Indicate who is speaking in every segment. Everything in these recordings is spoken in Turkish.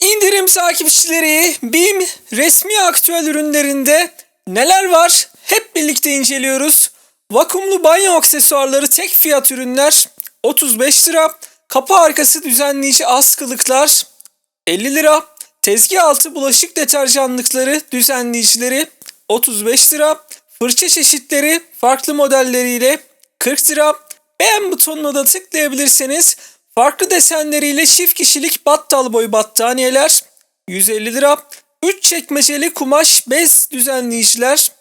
Speaker 1: İndirim takipçileri BİM resmi aktüel ürünlerinde neler var hep birlikte inceliyoruz. Vakumlu banyo aksesuarları tek fiyat ürünler 35 lira. Kapı arkası düzenleyici askılıklar 50 lira. Tezgah altı bulaşık deterjanlıkları düzenleyicileri 35 lira. Fırça çeşitleri farklı modelleriyle 40 lira. Beğen butonuna da tıklayabilirseniz farklı desenleriyle çift kişilik battal boy battaniyeler 150 lira. 3 çekmeceli kumaş bez düzenleyiciler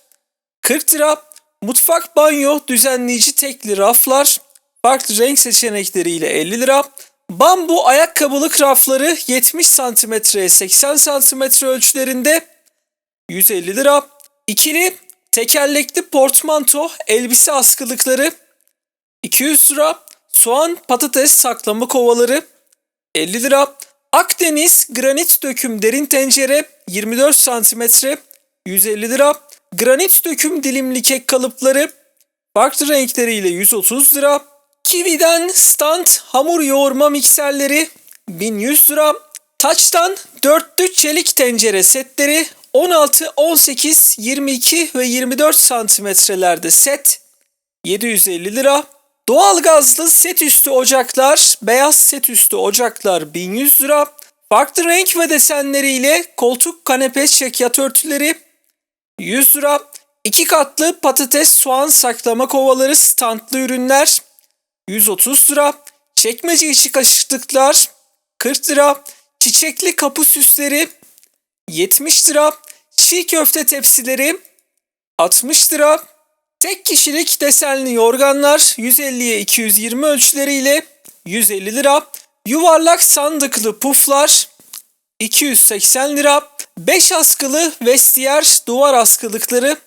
Speaker 1: 40 lira. Mutfak banyo düzenleyici tekli raflar farklı renk seçenekleriyle 50 lira. Bambu ayakkabılık rafları 70 santimetreye 80 santimetre ölçülerinde 150 lira. İkili tekerlekli portmanto elbise askılıkları 200 lira. Soğan patates saklama kovaları 50 lira. Akdeniz granit döküm derin tencere 24 santimetre 150 lira. Granit döküm dilimli kek kalıpları farklı renkleriyle 130 lira. Kiwi'den stand hamur yoğurma mikserleri 1100 lira. Taç'tan dörtlü çelik tencere setleri 16, 18, 22 ve 24 santimetrelerde set 750 lira. Doğalgazlı set üstü ocaklar, beyaz set üstü ocaklar 1100 lira. Farklı renk ve desenleriyle koltuk kanepe şekyat örtüleri 100 lira. İki katlı patates soğan saklama kovaları standlı ürünler 130 lira. Çekmece içi kaşıklıklar 40 lira. Çiçekli kapı süsleri 70 lira. Çiğ köfte tepsileri 60 lira. Tek kişilik desenli yorganlar 150'ye 220 ölçüleriyle 150 lira. Yuvarlak sandıklı puflar 280 lira. 5 askılı vestiyer duvar askılıkları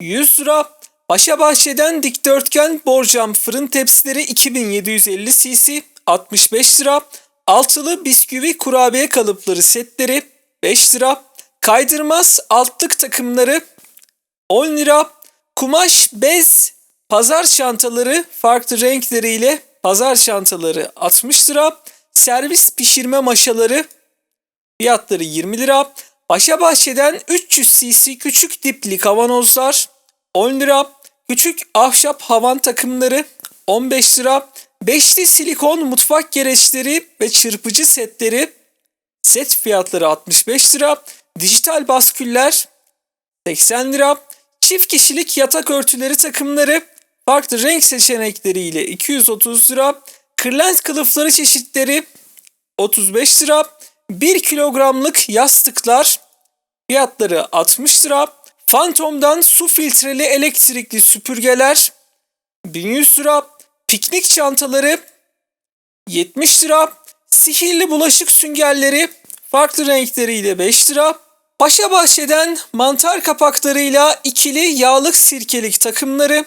Speaker 1: 100 lira. Paşa Bahçe'den dikdörtgen borcam fırın tepsileri 2750 cc 65 lira. Altılı bisküvi kurabiye kalıpları setleri 5 lira. Kaydırmaz altlık takımları 10 lira. Kumaş, bez, pazar çantaları farklı renkleriyle pazar çantaları 60 lira. Servis pişirme maşaları fiyatları 20 lira. Paşa Bahçe'den 300 cc küçük dipli kavanozlar 10 lira. Küçük ahşap havan takımları 15 lira. Beşli silikon mutfak gereçleri ve çırpıcı setleri set fiyatları 65 lira. Dijital basküller 80 lira. Çift kişilik yatak örtüleri takımları farklı renk seçenekleriyle 230 lira. Kırlent kılıfları çeşitleri 35 lira. 1 kilogramlık yastıklar fiyatları 60 lira. Phantom'dan su filtreli elektrikli süpürgeler 1100 lira. Piknik çantaları 70 lira. Sihirli bulaşık süngerleri farklı renkleriyle 5 lira. Paşa Bahçe'den mantar kapaklarıyla ikili yağlık sirkelik takımları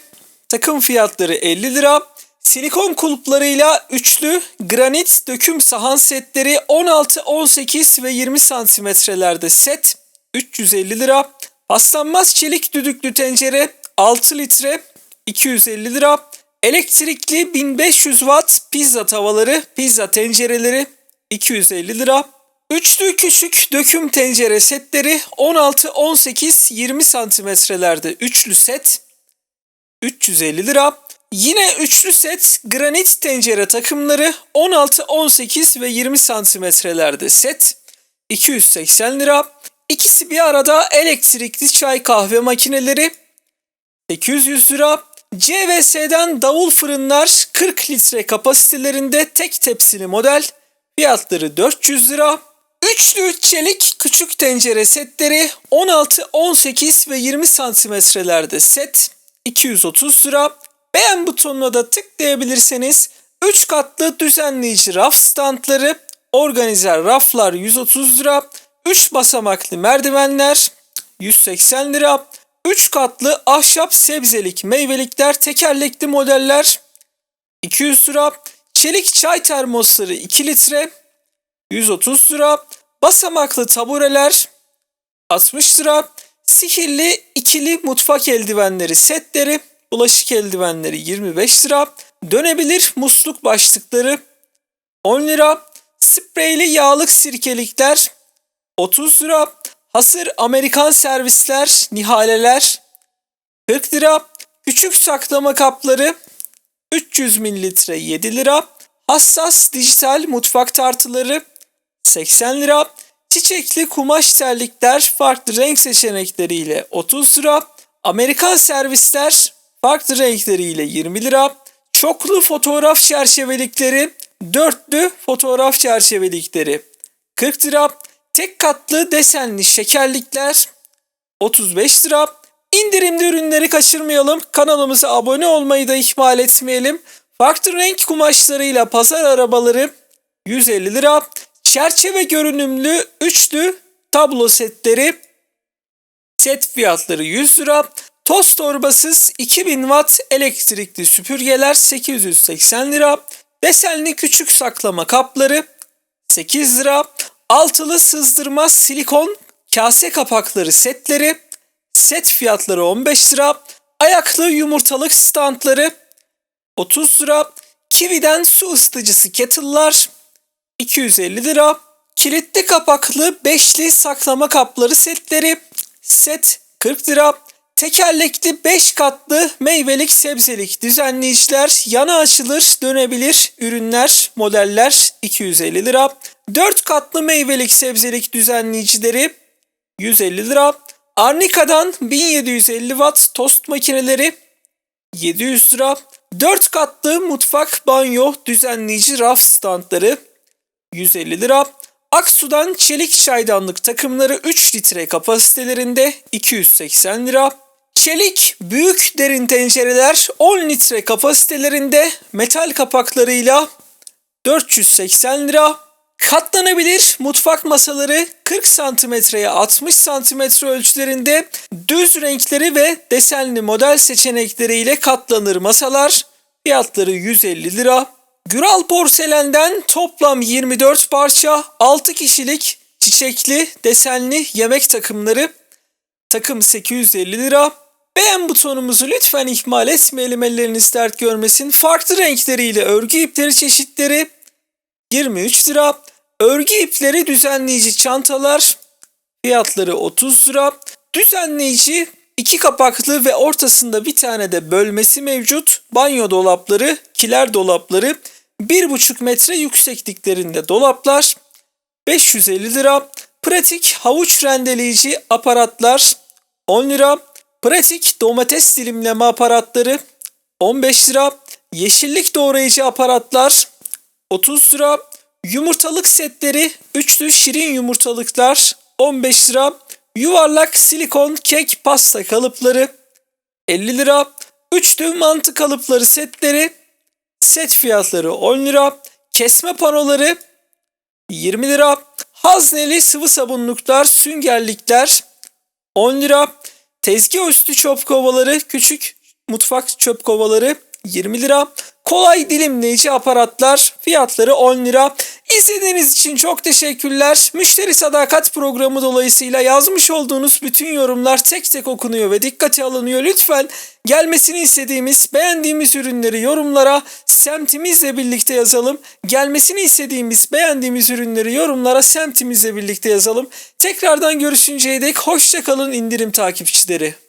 Speaker 1: takım fiyatları 50 lira. Silikon kulplarıyla üçlü granit döküm sahan setleri 16, 18 ve 20 santimetrelerde set 350 lira. Paslanmaz çelik düdüklü tencere 6 litre 250 lira. Elektrikli 1500 watt pizza tavaları, pizza tencereleri 250 lira. Üçlü küçük döküm tencere setleri 16, 18, 20 santimetrelerde üçlü set 350 lira. Yine üçlü set granit tencere takımları 16, 18 ve 20 santimetrelerde set 280 lira. İkisi bir arada elektrikli çay kahve makineleri 800 lira. CVS'den davul fırınlar 40 litre kapasitelerinde tek tepsili model fiyatları 400 lira. Üçlü çelik küçük tencere setleri 16, 18 ve 20 santimetrelerde set 230 lira. Beğen butonuna da tıklayabilirseniz 3 katlı düzenleyici raf standları, organizer raflar 130 lira, 3 basamaklı merdivenler 180 lira, 3 katlı ahşap sebzelik meyvelikler tekerlekli modeller 200 lira, çelik çay termosları 2 litre 130 lira, basamaklı tabureler 60 lira, sihirli ikili mutfak eldivenleri setleri, bulaşık eldivenleri 25 lira, dönebilir musluk başlıkları 10 lira, Spreyli yağlık sirkelikler 30 lira. Hasır Amerikan servisler, nihaleler 40 lira. Küçük saklama kapları 300 mililitre 7 lira. Hassas dijital mutfak tartıları 80 lira. Çiçekli kumaş terlikler farklı renk seçenekleriyle 30 lira. Amerikan servisler farklı renkleriyle 20 lira. Çoklu fotoğraf çerçevelikleri, dörtlü fotoğraf çerçevelikleri 40 lira. Tek katlı desenli şekerlikler 35 lira. İndirimli ürünleri kaçırmayalım. Kanalımıza abone olmayı da ihmal etmeyelim. Farklı renk kumaşlarıyla pazar arabaları 150 lira. Çerçeve görünümlü üçlü tablo setleri set fiyatları 100 lira. Toz torbasız 2000 watt elektrikli süpürgeler 880 lira. Desenli küçük saklama kapları 8 lira. Altılı sızdırmaz silikon kase kapakları setleri set fiyatları 15 lira. Ayaklı yumurtalık standları 30 lira. Kiwi'den su ısıtıcısı kettle'lar 250 lira. Kilitli kapaklı beşli saklama kapları setleri set 40 lira. Tekerlekli 5 katlı meyvelik sebzelik düzenleyiciler yana açılır dönebilir ürünler modeller 250 lira. 4 katlı meyvelik sebzelik düzenleyicileri 150 lira. Arnica'dan 1750 watt tost makineleri 700 lira. 4 katlı mutfak banyo düzenleyici raf standları 150 lira. Aksu'dan çelik çaydanlık takımları 3 litre kapasitelerinde 280 lira. Çelik büyük derin tencereler 10 litre kapasitelerinde metal kapaklarıyla 480 lira. Katlanabilir mutfak masaları 40 santimetreye 60 santimetre ölçülerinde düz renkleri ve desenli model seçenekleriyle katlanır masalar. Fiyatları 150 lira. Güral porselenden toplam 24 parça 6 kişilik çiçekli desenli yemek takımları. Takım 850 lira. Beğen butonumuzu lütfen ihmal etmeyelim elleriniz dert görmesin. Farklı renkleriyle örgü ipleri çeşitleri 23 lira. Örgü ipleri düzenleyici çantalar fiyatları 30 lira. Düzenleyici iki kapaklı ve ortasında bir tane de bölmesi mevcut. Banyo dolapları, kiler dolapları 1,5 metre yüksekliklerinde dolaplar 550 lira. Pratik havuç rendeleyici aparatlar 10 lira. Pratik domates dilimleme aparatları 15 lira. Yeşillik doğrayıcı aparatlar 30 lira. Yumurtalık setleri üçlü şirin yumurtalıklar 15 lira. Yuvarlak silikon kek pasta kalıpları 50 lira. Üçlü mantı kalıpları setleri set fiyatları 10 lira. Kesme panoları 20 lira. Hazneli sıvı sabunluklar, süngerlikler 10 lira. Tezgah üstü çöp kovaları, küçük mutfak çöp kovaları 20 lira. Kolay dilimleyici aparatlar fiyatları 10 lira. İzlediğiniz için çok teşekkürler. Müşteri sadakat programı dolayısıyla yazmış olduğunuz bütün yorumlar tek tek okunuyor ve dikkate alınıyor. Lütfen gelmesini istediğimiz, beğendiğimiz ürünleri yorumlara semtimizle birlikte yazalım. Gelmesini istediğimiz, beğendiğimiz ürünleri yorumlara semtimizle birlikte yazalım. Tekrardan görüşünceye dek hoşçakalın indirim takipçileri.